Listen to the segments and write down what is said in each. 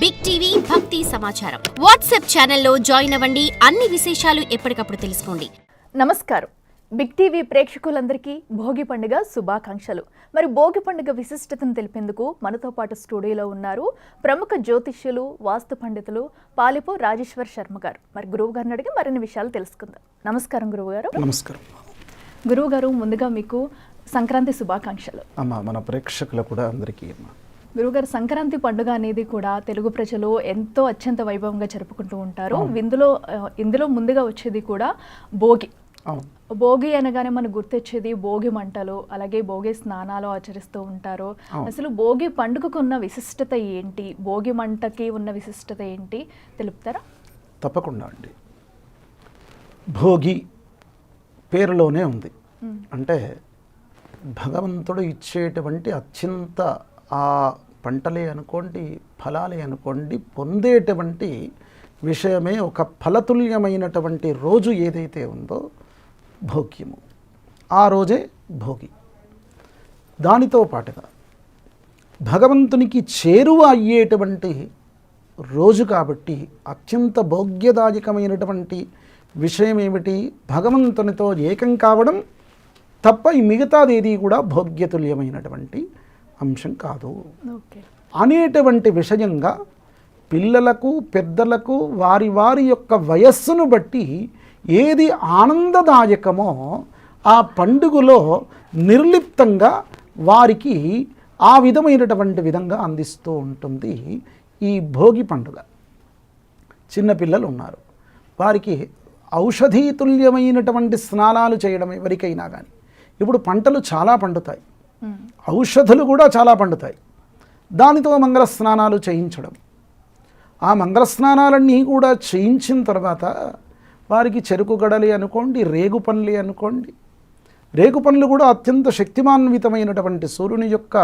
Big TV భక్తి సమాచారం. WhatsApp ఛానల్లో జాయిన్ అవ్వండి. అన్ని విశేషాలు ఎప్పటికప్పుడు తెలుసుకోండి. నమస్కారం. బిగ్ టీవీ ప్రేక్షకులందరికీ భోగి పండుగ శుభాకాంక్షలు. మరి భోగి పండుగ విశిష్టతను తెలిపేందుకు మనతో పాటు స్టూడియోలో ఉన్నారు ప్రముఖ జ్యోతిష్యులు వాస్తు పండితులు పాలిపో రాజేశ్వర్ శర్మ గారు. మరి గురువు గారిని అడిగి మరిన్ని విషయాలు తెలుసుకుందాం. నమస్కారం గురువు గారు. నమస్కారం. గురువు గారు ముందుగా మీకు సంక్రాంతి శుభాకాంక్షలు. అమ్మ మన ప్రేక్షకులు కూడా అందరికీ అమ్మ. గురుగారు సంక్రాంతి పండుగ అనేది కూడా తెలుగు ప్రజలు ఎంతో అత్యంత వైభవంగా జరుపుకుంటూ ఉంటారు. ఇందులో ఇందులో ముందుగా వచ్చేది కూడా భోగి. భోగి అనగానే మనకు గుర్తొచ్చేది భోగి మంటలు అలాగే భోగి స్నానాలు ఆచరిస్తూ ఉంటారు. అసలు భోగి పండుగకు ఉన్న విశిష్టత ఏంటి? భోగి మంటకి ఉన్న విశిష్టత ఏంటి? తెలుపుతారా? తప్పకుండా అండి. భోగి పేరులోనే ఉంది. అంటే భగవంతుడు ఇచ్చేటువంటి అత్యంత ఆ పంటలే అనుకోండి ఫలాలే అనుకోండి పొందేటువంటి విషయమే ఒక ఫలతుల్యమైనటువంటి రోజు ఏదైతే ఉందో భోగ్యము. ఆ రోజే భోగి. దానితో పాటుగా భగవంతునికి చేరువ అయ్యేటువంటి రోజు కాబట్టి అత్యంత భోగ్యదాయకమైనటువంటి విషయం ఏమిటి? భగవంతునితో ఏకం కావడం తప్ప ఈ మిగతాదేది కూడా భోగ్యతుల్యమైనటువంటి అంశం కాదు. ఓకే. అనేటువంటి విషయంగా పిల్లలకు పెద్దలకు వారి వారి యొక్క వయస్సును బట్టి ఏది ఆనందదాయకమో ఆ పండుగలో నిర్లిప్తంగా వారికి ఆ విధమైనటువంటి విధంగా అందిస్తూ ఉంటుంది ఈ భోగి పండుగ. చిన్నపిల్లలు ఉన్నారు. వారికి ఔషధీతుల్యమైనటువంటి స్నానాలు చేయడం ఎవరికైనా కానీ ఇప్పుడు పంటలు చాలా పండుతాయి. ఔషధులు కూడా చాలా పండుతాయి. దానితో మంగళ స్నానాలు చేయించడం. ఆ మంగళ స్నానాలన్నీ కూడా చేయించిన తర్వాత వారికి చెరుకు గడలి అనుకోండి రేగు పనులు అనుకోండి. రేగు పనులు కూడా అత్యంత శక్తిమాన్వితమైనటువంటి సూర్యుని యొక్క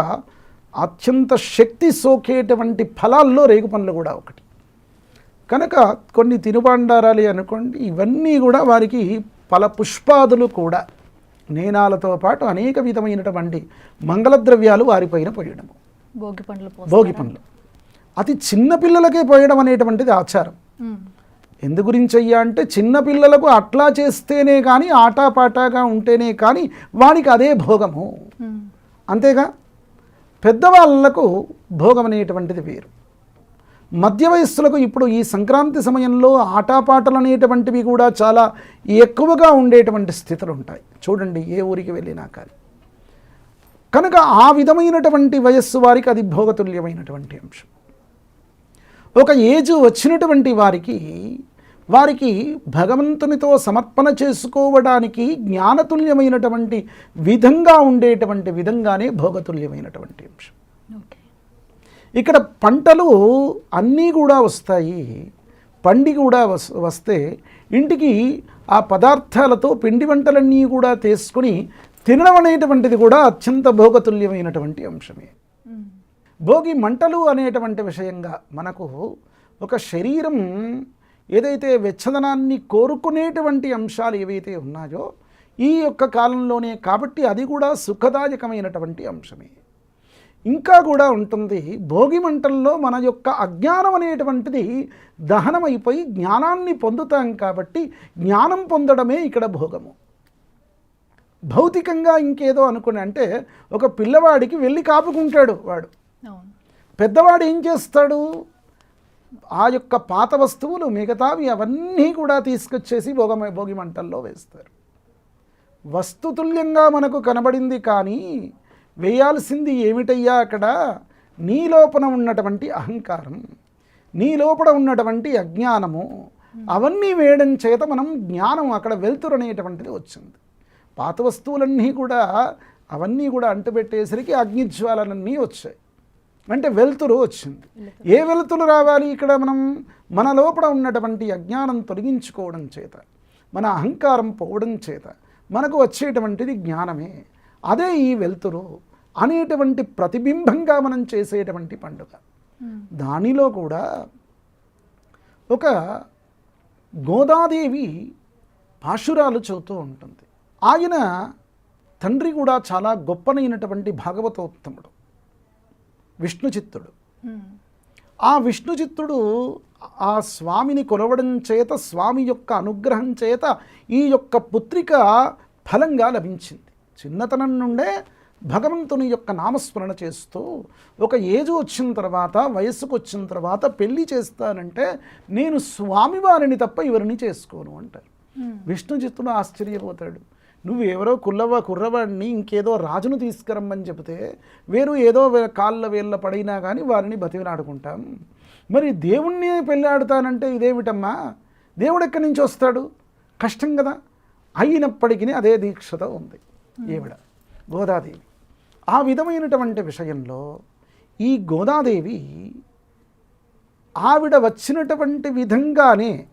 అత్యంత శక్తి సోకేటువంటి ఫలాల్లో రేగు పనులు కూడా ఒకటి. కనుక కొన్ని తినుబండారాలు అనుకోండి ఇవన్నీ కూడా వారికి ఫల పుష్పాదులు కూడా. నేనాలతో పాటు అనేక విధమైనటువంటి మంగళద్రవ్యాలు వారిపైన పోయడము భోగి పండ్లు? భోగి పనులు అతి చిన్న పిల్లలకే పోయడం అనేటువంటిది ఆచారం. ఎందు గురించి అయ్యా అంటే చిన్న పిల్లలకు అట్లా చేస్తేనే కానీ ఆటాపాటాగా ఉంటేనే కానీ వానికి అదే భోగము. అంతేగా పెద్దవాళ్ళకు భోగం అనేటువంటిది వేరు మధ్య వయస్సులకు ఇప్పుడు ఈ సంక్రాంతి సమయంలో ఆటాపాటలు అనేటువంటివి కూడా చాలా ఎక్కువగా ఉండేటువంటి స్థితులు ఉంటాయి చూడండి ఏ ఊరికి వెళ్ళినా కానీ. కనుక ఆ విధమైనటువంటి వయస్సు వారికి అది భోగతుల్యమైనటువంటి అంశం. ఒక ఏజ్ వచ్చినటువంటి వారికి వారికి భగవంతునితో సమర్పణ చేసుకోవడానికి జ్ఞానతుల్యమైనటువంటి విధంగా ఉండేటువంటి విధంగానే భోగతుల్యమైనటువంటి అంశం. ఓకే. ఇక్కడ పంటలు అన్నీ కూడా వస్తాయి. పండి కూడా వస్ వస్తే ఇంటికి ఆ పదార్థాలతో పిండి వంటలన్నీ కూడా తీసుకుని తినడం అనేటువంటిది కూడా అత్యంత భోగతుల్యమైనటువంటి అంశమే. భోగి మంటలు అనేటువంటి విషయంగా మనకు ఒక శరీరం ఏదైతే వెచ్చదనాన్ని కోరుకునేటువంటి అంశాలు ఏవైతే ఉన్నాయో ఈ యొక్క కాలంలోనే కాబట్టి అది కూడా సుఖదాయకమైనటువంటి అంశమే. ఇంకా కూడా ఉంటుంది. భోగి మంటల్లో మన యొక్క అజ్ఞానం అనేటువంటిది దహనమైపోయి జ్ఞానాన్ని పొందుతాం కాబట్టి జ్ఞానం పొందడమే ఇక్కడ భోగము. భౌతికంగా ఇంకేదో అనుకుని అంటే ఒక పిల్లవాడికి వెళ్ళి కాపుకుంటాడు వాడు. పెద్దవాడు ఏం చేస్తాడు? ఆ యొక్క పాత వస్తువులు మిగతావి అవన్నీ కూడా తీసుకొచ్చేసి భోగ భోగి మంటల్లో వేస్తారు. వస్తుతుల్యంగా మనకు కనబడింది కానీ వేయాల్సింది ఏమిటయ్యా అక్కడ? నీ లోపల ఉన్నటువంటి అహంకారం నీ లోపల ఉన్నటువంటి అజ్ఞానము అవన్నీ వేయడం చేత మనం జ్ఞానం అక్కడ వెలుతురు అనేటువంటిది వచ్చింది. పాత వస్తువులన్నీ కూడా అవన్నీ కూడా అంటుపెట్టేసరికి అగ్నిజ్వాలన్నీ వచ్చాయి. అంటే వెలుతురు వచ్చింది. ఏ వెలుతురు రావాలి ఇక్కడ మనం? మన లోపల ఉన్నటువంటి అజ్ఞానం తొలగించుకోవడం చేత మన అహంకారం పోవడం చేత మనకు వచ్చేటువంటిది జ్ఞానమే. అదే ఈ వెలుతురు అనేటువంటి ప్రతిబింబంగా మనం చేసేటువంటి పండుగ. దానిలో కూడా ఒక గోదాదేవి పాశురాలు చెబుతూ ఉంటుంది ఆయన తండ్రి కూడా చాలా గొప్పనైనటువంటి భాగవతోత్తముడు విష్ణు చిత్తుడు మ్మ్. ఆ విష్ణు చిత్తుడు ఆ స్వామిని కొలవడం చేత స్వామి యొక్క అనుగ్రహం చేత ఈ యొక్క పుత్రిక ఫలంగా లభించింది చిన్నతనం నుండే భగవంతుని యొక్క నామస్మరణ చేస్తూ ఒక ఏజ్ వచ్చిన తర్వాత వయస్సుకు వచ్చిన తర్వాత పెళ్ళి చేస్తానంటే నేను స్వామివారిని తప్ప ఎవరిని చేసుకోను అంటారు. విష్ణు చిత్తుడు ఆశ్చర్యపోతాడు. నువ్వు ఎవరో కుల్లవ కుర్రవాడిని ఇంకేదో రాజును తీసుకురమ్మని చెబితే వేరు ఏదో కాళ్ళ వేళ్ళ పడినా కానీ వారిని బతికినాడుకుంటాం మరి దేవుణ్ణి పెళ్ళాడుతానంటే ఇదేమిటమ్మా? దేవుడు ఎక్కడి నుంచి వస్తాడు? కష్టం కదా. అయినప్పటికీ అదే దీక్షతో ఉంది. ఈవిడ గోదాదేవి. ఆ విధమైనటువంటి విషయంలో ఈ గోదాదేవి ఆవిడ వచ్చినటువంటి విధంగానే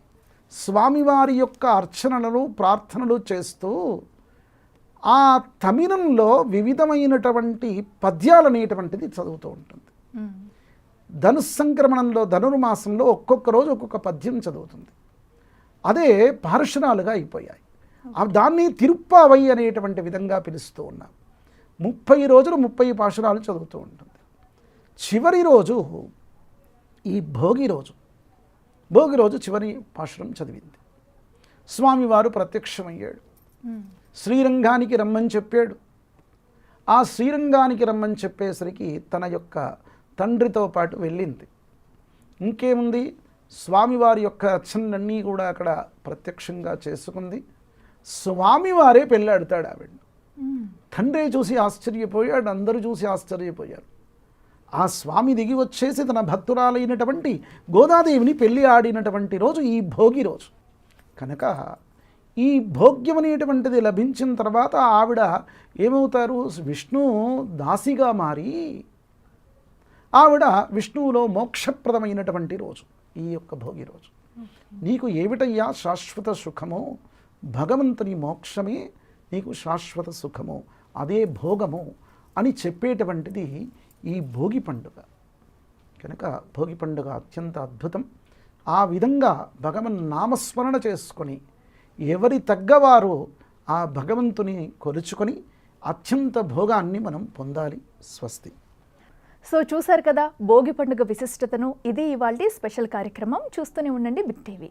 స్వామివారి యొక్క అర్చనలు ప్రార్థనలు చేస్తూ ఆ తమిళంలో వివిధమైనటువంటి పద్యాలు అనేటువంటిది చదువుతూ ఉంటుంది. ధనుస్సంక్రమణంలో ధనుర్మాసంలో ఒక్కొక్క రోజు ఒక్కొక్క పద్యం చదువుతుంది. అదే పార్షణాలుగా అయిపోయాయి. దాన్ని తిరుప్పావై అనేటువంటి విధంగా పిలుస్తూ ఉన్నాం. ముప్పై రోజులు ముప్పై పాశురాలు చదువుతూ ఉంటుంది. చివరి రోజు ఈ భోగి రోజు. భోగి రోజు చివరి పాశురం చదివింది. స్వామివారు ప్రత్యక్షమయ్యాడు. శ్రీరంగానికి రమ్మని చెప్పాడు. ఆ శ్రీరంగానికి రమ్మని చెప్పేసరికి తన యొక్క తండ్రితో పాటు వెళ్ళింది. ఇంకేముంది? స్వామివారి యొక్క అర్చనలన్నీ కూడా అక్కడ ప్రత్యక్షంగా చేసుకుంది. స్వామివారే పెళ్ళాడుతాడు ఆవిడ తండ్రి చూసి ఆశ్చర్యపోయాడు అందరూ చూసి ఆశ్చర్యపోయారు. ఆ స్వామి దిగి వచ్చేసి తన భక్తురాలైనటువంటి గోదాదేవిని పెళ్ళి ఆడినటువంటి రోజు ఈ భోగి రోజు. కనుక ఈ భోగ్యం అనేటువంటిది లభించిన తర్వాత ఆవిడ ఏమవుతారు? విష్ణు దాసిగా మారి ఆవిడ విష్ణువులో మోక్షప్రదమైనటువంటి రోజు ఈ యొక్క భోగి రోజు. నీకు ఏమిటయ్యా శాశ్వత సుఖము? భగవంతుని మోక్షమే నీకు శాశ్వత సుఖము అదే భోగము అని చెప్పేటువంటిది ఈ భోగి పండుగ. కనుక భోగి పండుగ అత్యంత అద్భుతం. ఆ విధంగా భగవన్ నామస్మరణ చేసుకొని ఎవరి తగ్గవారు ఆ భగవంతుని కొలుచుకొని అత్యంత భోగాన్ని మనం పొందాలి. స్వస్తి. సో చూశారు కదా భోగి పండుగ విశిష్టతను. ఇది ఇవాళ స్పెషల్ కార్యక్రమం. చూస్తూనే ఉండండి big TV.